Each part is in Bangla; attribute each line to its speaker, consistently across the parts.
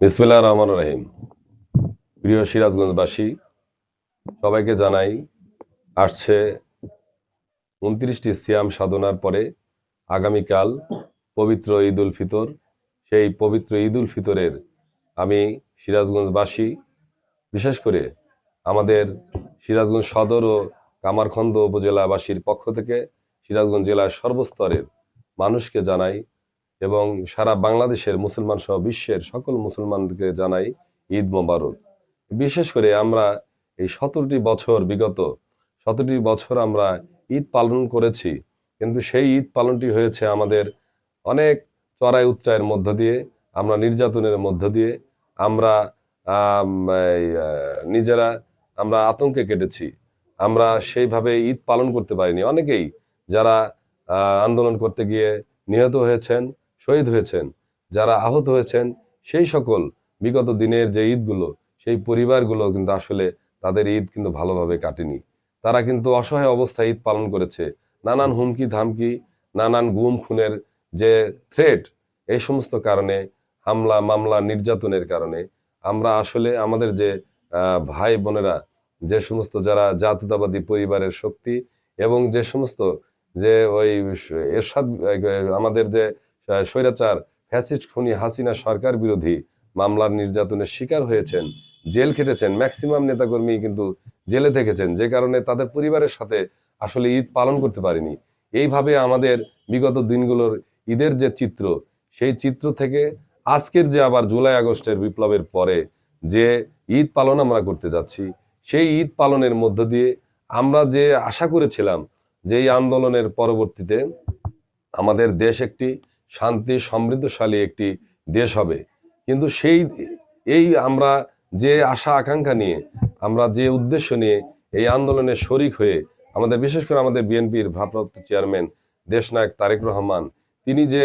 Speaker 1: বিসমিল্লাহ রহমান রহিম। প্রিয় সিরাজগঞ্জবাসী, সবাইকে জানাই, আসছে উনত্রিশটি সিয়াম সাধনার পরে আগামীকাল পবিত্র ঈদ উল ফিতর। সেই পবিত্র ঈদ উল ফিতরের আমি সিরাজগঞ্জবাসী, বিশেষ করে আমাদের সিরাজগঞ্জ সদর ও কামারখন্দ উপজেলাবাসীর পক্ষ থেকে সিরাজগঞ্জ জেলার সর্বস্তরের মানুষকে জানাই এবং সারা বাংলাদেশের মুসলমান সহ বিশ্বের সকল মুসলমানকে জানাই ঈদ মোবারক। বিশেষ করে আমরা এই সতেরোটি বছর বিগত সতেরোটি বছর আমরা ঈদ পালন করেছি, কিন্তু সেই ঈদ পালনটি হয়েছে আমাদের অনেক চড়াই উত্রায়ের মধ্য দিয়ে, আমরা নির্যাতনের মধ্য দিয়ে, আমরা নিজেরা আমরা আতঙ্কে কেটেছি। আমরা সেইভাবে ঈদ পালন করতে পারিনি। অনেকেই যারা আন্দোলন করতে গিয়ে নিহত হয়েছেন শহীদ হয়েছেন, যারা আহত হয়েছেন, সেই সকল বিগত দিনের যে ঈদগুলো, সেই পরিবারগুলো কিন্তু আসলে তাদের ঈদ কিন্তু ভালোভাবে কাটেনি। তারা কিন্তু অসহায় অবস্থায় ঈদ পালন করেছে। নানান হুমকি ধামকি, নানান গুম খুনের যে থ্রেট এই সমস্ত কারণে, হামলা, মামলা, নির্যাতনের কারণে আমরা আসলে আমাদের যে ভাই বোনেরা, যে সমস্ত যারা জাতীয়তাবাদী পরিবারের শক্তি এবং যে সমস্ত যে ওই এরশাদ আমাদের যে স্বৈরাচার, ফ্যাসিস্ট খুনি হাসিনা সরকার বিরোধী মামলার নির্যাতনের শিকার হয়েছেন। জেল খেটেছেন, ম্যাক্সিমাম নেতাকর্মী কিন্তু জেলে থেকেছেন, যে কারণে তাদের পরিবারের সাথে আসলে ঈদ পালন করতে পারিনি। এইভাবে আমাদের বিগত দিনগুলোর ঈদের যে চিত্র, সেই চিত্র থেকে আজকের যে আবার জুলাই আগস্টের বিপ্লবের পরে যে ঈদ পালন আমরা করতে যাচ্ছি, সেই ঈদ পালনের মধ্য দিয়ে আমরা যে আশা করেছিলাম যে এই আন্দোলনের পরবর্তীতে আমাদের দেশ একটি শান্তি, সমৃদ্ধশালী একটি দেশ হবে। কিন্তু সেই, এই আমরা যে আশা, আকাঙ্ক্ষা নিয়ে, আমরা যে উদ্দেশ্য নিয়ে এই আন্দোলনে শরিক হয়ে আমাদের, বিশেষ করে আমাদের বিএনপির ভারপ্রাপ্ত চেয়ারম্যান দেশনায়ক তারেক রহমান, তিনি যে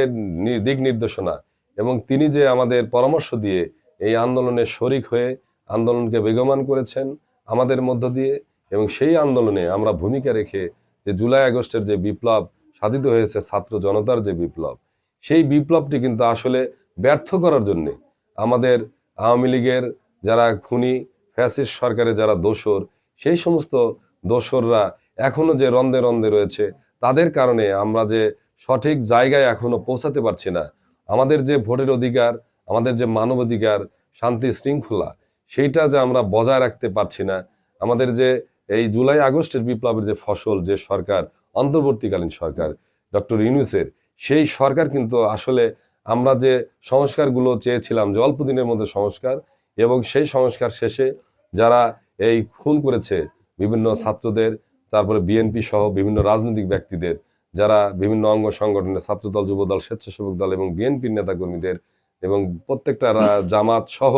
Speaker 1: দিক নির্দেশনা এবং তিনি যে আমাদের পরামর্শ দিয়ে এই আন্দোলনে শরিক হয়ে আন্দোলনকে বেগমান করেছেন আমাদের মধ্য দিয়ে এবং সেই আন্দোলনে আমরা ভূমিকা রেখে যে জুলাই আগস্টের যে বিপ্লব সাধিত হয়েছে ছাত্র জনতার যে বিপ্লব সেই বিপ্লবটি কিন্তু আসলে ব্যর্থ করার জন্য আমাদের আওয়ামী লীগের যারা খুনি ফ্যাসিস সরকারের যারা দোসর, সেই সমস্ত দোসররা এখনও যে রন্দে রন্দে রয়েছে, তাদের কারণে আমরা যে সঠিক জায়গায় এখনও পৌঁছাতে পারছি না। আমাদের যে ভোটের অধিকার, আমাদের যে মানবাধিকার, শান্তি শৃঙ্খলা, সেইটা যে আমরা বজায় রাখতে পারছি না। আমাদের যে এই জুলাই আগস্টের বিপ্লবের যে ফসল, যে সরকার, অন্তর্বর্তীকালীন সরকার, ডক্টর ইউনুসের সেই সরকার কিন্তু আসলে আমরা যে সংস্কারগুলো চেয়েছিলাম যে অল্প দিনের মধ্যে সংস্কার এবং সেই সংস্কার শেষে যারা এই খুন করেছে বিভিন্ন ছাত্রদের তারপরে বিএনপি সহ বিভিন্ন রাজনৈতিক ব্যক্তিদের যারা বিভিন্ন অঙ্গ সংগঠনের ছাত্রদল যুবদল স্বেচ্ছাসেবক দল এবং বিএনপির নেতাকর্মীদের এবং প্রত্যেকটা জামাত সহ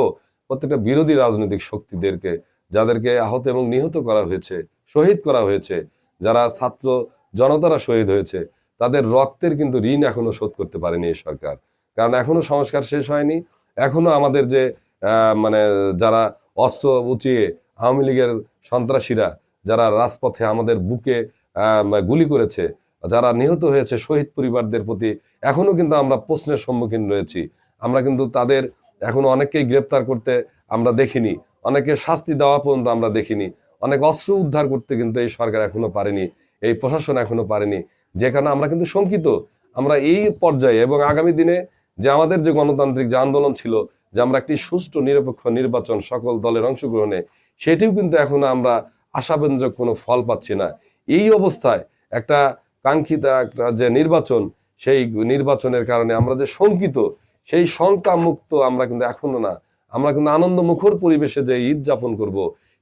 Speaker 1: প্রত্যেকটা বিরোধী রাজনৈতিক শক্তিদেরকে যাদেরকে আহত এবং নিহত করা হয়েছে শহীদ করা হয়েছে যারা ছাত্র জনতারা শহীদ হয়েছে তাদের রক্তের কিন্তু ঋণ এখনও শোধ করতে পারেনি এই সরকার। কারণ এখনও সংস্কার শেষ হয়নি, এখনও আমাদের যে মানে যারা অস্ত্র উঁচিয়ে আওয়ামী লীগের সন্ত্রাসীরা, যারা রাজপথে আমাদের বুকে গুলি করেছে, যারা নিহত হয়েছে শহীদ পরিবারদের প্রতি, এখনও কিন্তু আমরা প্রশ্নের সম্মুখীন রয়েছি। আমরা কিন্তু তাদের এখনও অনেককেই গ্রেপ্তার করতে আমরা দেখিনি, অনেকে শাস্তি দেওয়া পর্যন্ত আমরা দেখিনি, অনেক অস্ত্র উদ্ধার করতে কিন্তু এই সরকার এখনও পারেনি, এই প্রশাসন এখনও পারেনি। যে কারণে আমরা কিন্তু শঙ্কিত। আমরা এই পর্যায়ে এবং আগামী দিনে যে আমাদের যে গণতান্ত্রিক যে আন্দোলন ছিল, যে আমরা একটি সুষ্ঠু, নিরপেক্ষ নির্বাচন সকল দলের অংশগ্রহণে, সেটিও কিন্তু এখনও আমরা আশাব্যঞ্জক কোনো ফল পাচ্ছি না। এই অবস্থায় একটা কাঙ্ক্ষিত একটা যে নির্বাচন, সেই নির্বাচনের কারণে আমরা যে শঙ্কিত, সেই শঙ্কা মুক্ত আমরা কিন্তু এখনও না। আমরা কিন্তু আনন্দ মুখর পরিবেশে যে ঈদ যাপন করব,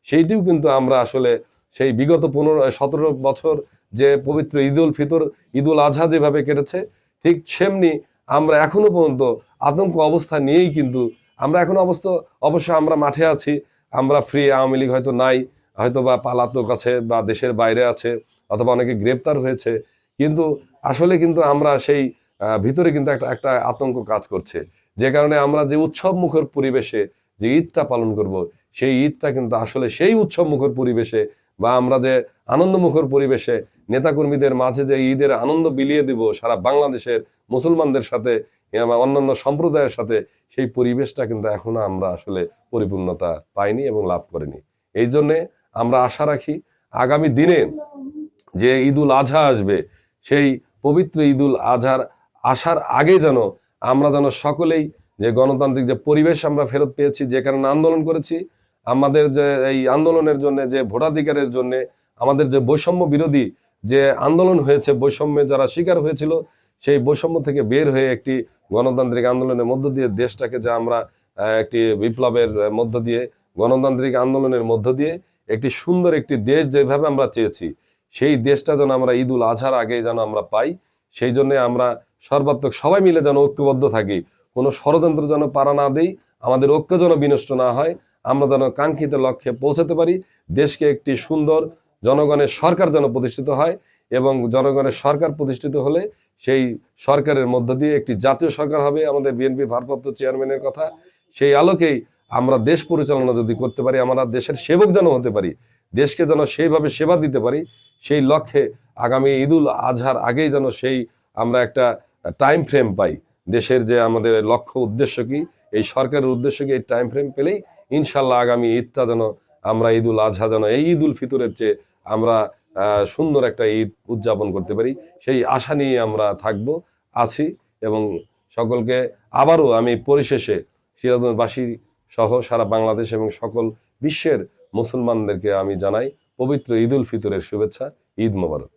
Speaker 1: সেইটিও কিন্তু আমরা আসলে সেই বিগত পনেরো সতেরো বছর যে পবিত্র ঈদ উল ফিতর, ঈদ উল আজহা যেভাবে কেটেছে, ঠিক সেমনি আমরা এখনও পর্যন্ত আতঙ্ক অবস্থা নিয়েই কিন্তু আমরা এখন অবস্থা, অবশ্য আমরা মাঠে আছি, আমরা ফ্রি আওয়ামী লীগ হয়তো নাই হয়তো বা পালাতক আছে বা দেশের বাইরে আছে, অথবা অনেকে গ্রেপ্তার হয়েছে, কিন্তু আসলে কিন্তু আমরা সেই ভিতরে কিন্তু একটা একটা আতঙ্ক কাজ করছে। যে কারণে আমরা যে উৎসব মুখর পরিবেশে যে ঈদটা পালন করব, সেই ঈদটা কিন্তু আসলে সেই উৎসব মুখর পরিবেশে বা আমরা যে আনন্দমুখর পরিবেশে নেতাকর্মীদের মাঝে যে ঈদের আনন্দ বিলিয়ে দিব সারা বাংলাদেশের মুসলমানদের সাথে অন্যান্য সম্প্রদায়ের সাথে, সেই পরিবেশটা কিন্তু এখনও আমরা আসলে পরিপূর্ণতা পাইনি এবং লাভ করিনি। এই জন্যে আমরা আশা রাখি আগামী দিনে যে ঈদুল আজহা আসবে, সেই পবিত্র ঈদুল আজহার আসার আগে যেন আমরা যেন সকলেই যে গণতান্ত্রিক যে পরিবেশ আমরা ফেরত পেয়েছি, যে কারণে আন্দোলন করেছি আমাদের যে এই আন্দোলনের জন্য, যে ভোটাধিকারের জন্য, আমাদের যে বৈষম্য বিরোধী যে আন্দোলন হয়েছে বৈষম্যে যারা শিকার হয়েছিল, সেই বৈষম্য থেকে বের হয়ে একটি গণতান্ত্রিক আন্দোলনের মধ্য দিয়ে দেশটাকে যে আমরা একটি বিপ্লবের মধ্য দিয়ে, গণতান্ত্রিক আন্দোলনের মধ্য দিয়ে একটি সুন্দর একটি দেশ যেভাবে আমরা চেয়েছি, সেই দেশটা যেন আমরা ঈদুল আজহার আগে যেন আমরা পাই, সেই জন্য আমরা সর্বাত্মক সবাই মিলে যেন ঐক্যবদ্ধ থাকি। কোনো ষড়যন্ত্র যেন পারা না দেই, আমাদের ঐক্য যেন বিনষ্ট না হয় আমরা যেন কাঙ্ক্ষিত লক্ষ্যে পৌঁছাতে পারি। দেশকে একটি সুন্দর জনগণের সরকার যেন প্রতিষ্ঠিত হয় এবং জনগণের সরকার প্রতিষ্ঠিত হলে সেই সরকারের মধ্য দিয়ে একটি জাতীয় সরকার হবে আমাদের বিএনপি ভারপ্রাপ্ত চেয়ারম্যানের কথা। সেই আলোকেই আমরা দেশ পরিচালনা যদি করতে পারি, আমরা দেশের সেবক যেন হতে পারি, দেশকে যেন সেইভাবে সেবা দিতে পারি, সেই লক্ষ্যে আগামী ঈদুল আজহার আগেই যেন সেই আমরা একটা টাইম ফ্রেম পাই। দেশের যে আমাদের লক্ষ্য উদ্দেশ্য কি, এই সরকারের উদ্দেশ্য কি, এই টাইম ফ্রেম পেলেই ইনশাল্লাহ আগামী ঈদটা যেন আমরা ঈদুল আজহা যেন এই ঈদুল ফিতরের চেয়ে আমরা সুন্দর একটা ঈদ উদযাপন করতে পারি। সেই আশা নিয়ে আমরা থাকব, আছি এবং সকলকে আবারও আমি পরিশেষে সিরাজবাসী সহ সারা বাংলাদেশ এবং সকল বিশ্বের মুসলমানদেরকে আমি জানাই পবিত্র ঈদুল ফিতরের শুভেচ্ছা, ঈদ মোবারক।